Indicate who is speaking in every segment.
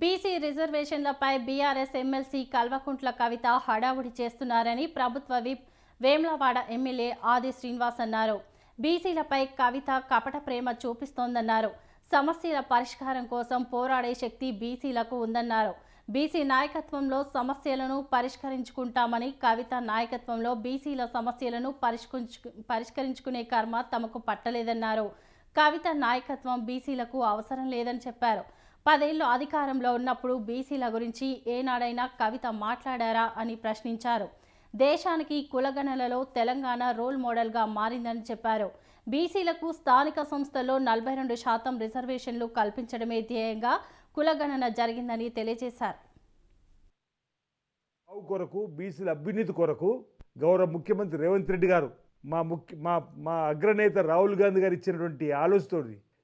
Speaker 1: BC రిజర్వేషన్లపై BRS MLC Kalvakuntla Kavitha హడావుడి చేస్తున్నారని ప్రభుత్వ విప్ వేమ్లవాడ ఎమ్మెల్యే ఆది శ్రీనివాస్ అన్నారు. బీసీలపై కవిత కపట ప్రేమ చూపిస్తోందన్నారు. సమస్యల పరిష్కారం కోసం పోరాడే శక్తి బీసీలకు ఉందన్నారు. బీసీ నాయకత్వంలో సమస్యలను పరిష్కరించుకుంటామని కవిత నాయకత్వంలో బీసీల సమస్యలను పరిష్కరించు పరిష్కరించుకునే కర్మ తమకు పట్టలేదన్నారు. కవిత నాయకత్వం బీసీలకు అవసరం లేదని చెప్పారు. పదేళ్ళు అధికారంలో ఉన్నప్పుడు బీసీల గురించి ఏనాడైనా కవిత మాట్లాడారా అని ప్రశ్నించారు. దేశానికి కులగణనలో తెలంగాణ రోల్ మోడల్గా మారిందని చెప్పారు. బీసీలకు స్థానిక సంస్థల్లో నలభై రెండు శాతం రిజర్వేషన్లు కల్పించడమే ధ్యేయంగా కులగణన జరిగిందని తెలియజేశారు.
Speaker 2: కొరకు బీసీల అభ్యున్నతి కొరకు గౌరవ ముఖ్యమంత్రి రేవంత్ రెడ్డి గారు మా ముఖ్య మా మా అగ్రనేత రాహుల్ గాంధీ గారు ఇచ్చినటువంటి ఆలోచనతో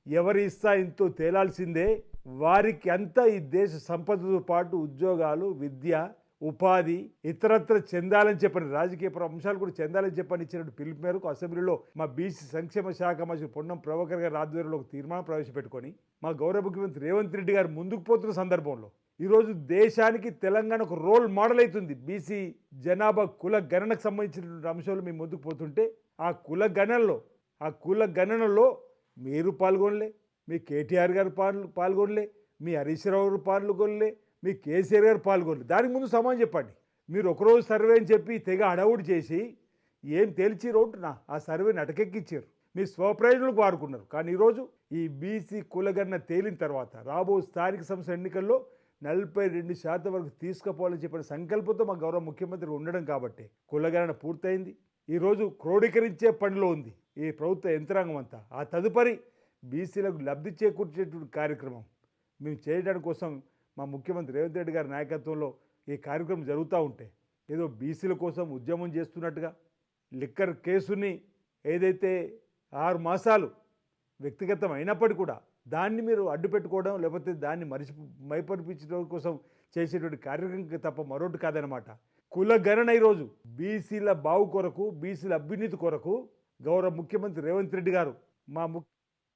Speaker 2: ఎవరి ఇస్తా ఇంతో తేలాల్సిందే వారికి అంతా ఈ దేశ సంపదతో పాటు ఉద్యోగాలు విద్య ఉపాధి ఇతరత్ర చెందాలని చెప్పని రాజకీయ అంశాలు కూడా చెందాలని చెప్పని ఇచ్చినట్టు పిలుపు మేరకు అసెంబ్లీలో మా బీసీ సంక్షేమ శాఖ మంత్రి పొన్నం ప్రభాకర్ గారి ఆధ్వర్యంలో ఒక తీర్మానం ప్రవేశపెట్టుకొని మా గౌరవ ముఖ్యమంత్రి రేవంత్ రెడ్డి గారు ముందుకు పోతున్న సందర్భంలో ఈరోజు దేశానికి తెలంగాణ ఒక రోల్ మోడల్ అవుతుంది. బీసీ జనాభా కుల గణనకు సంబంధించినటువంటి అంశాలు మేము ముందుకు పోతుంటే ఆ కుల గణనలో ఆ కుల గణనలో మీరు పాల్గొనలే. మీ కేటీఆర్ గారు పాలు పాల్గొనలే మీ హరీష్ రావు గారు పాల్గొనలే మీ కేసీఆర్ గారు పాల్గొనలే. దానికి ముందు సమాధానం చెప్పండి. మీరు ఒకరోజు సర్వే అని చెప్పి తెగ అడవుడు చేసి ఏం తేల్చి రోడ్డునా ఆ సర్వేని అటకెక్కిచ్చారు. మీ స్వప్రయోజనాలకు వాడుకున్నారు. కానీ ఈరోజు ఈ బీసీ కులగన్న తేలిన తర్వాత రాబో స్థానిక సంస్థ ఎన్నికల్లో నలభై రెండు శాతం వరకు తీసుకుపోవాలని చెప్పిన సంకల్పంతో మా గౌరవ ముఖ్యమంత్రి ఉండడం కాబట్టి కులగణన పూర్తయింది. ఈరోజు క్రోడీకరించే పనిలో ఉంది. ఈ ప్రభుత్వ యంత్రాంగం అంతా. ఆ తదుపరి బీసీలకు లబ్ధి చేకూర్చేటువంటి కార్యక్రమం మేము చేయడానికి కోసం మా ముఖ్యమంత్రి రేవంత్ రెడ్డి గారి నాయకత్వంలో ఈ కార్యక్రమం జరుగుతూ ఉంటే ఏదో బీసీల కోసం ఉద్యమం చేస్తున్నట్టుగా లిక్కర్ కేసుని ఏదైతే ఆరు మాసాలు వ్యక్తిగతం అయినప్పటికీ కూడా దాన్ని మీరు అడ్డు పెట్టుకోవడం లేకపోతే దాన్ని మరిచి మైపరిపించడం కోసం చేసేటువంటి కార్యక్రమం తప్ప మరొకటి కాదనమాట కుల గణన ఈరోజు బీసీల బావు కొరకు బీసీల అభ్యున్నతి కొరకు గౌరవ ముఖ్యమంత్రి రేవంత్ రెడ్డి గారు మా ముఖ్య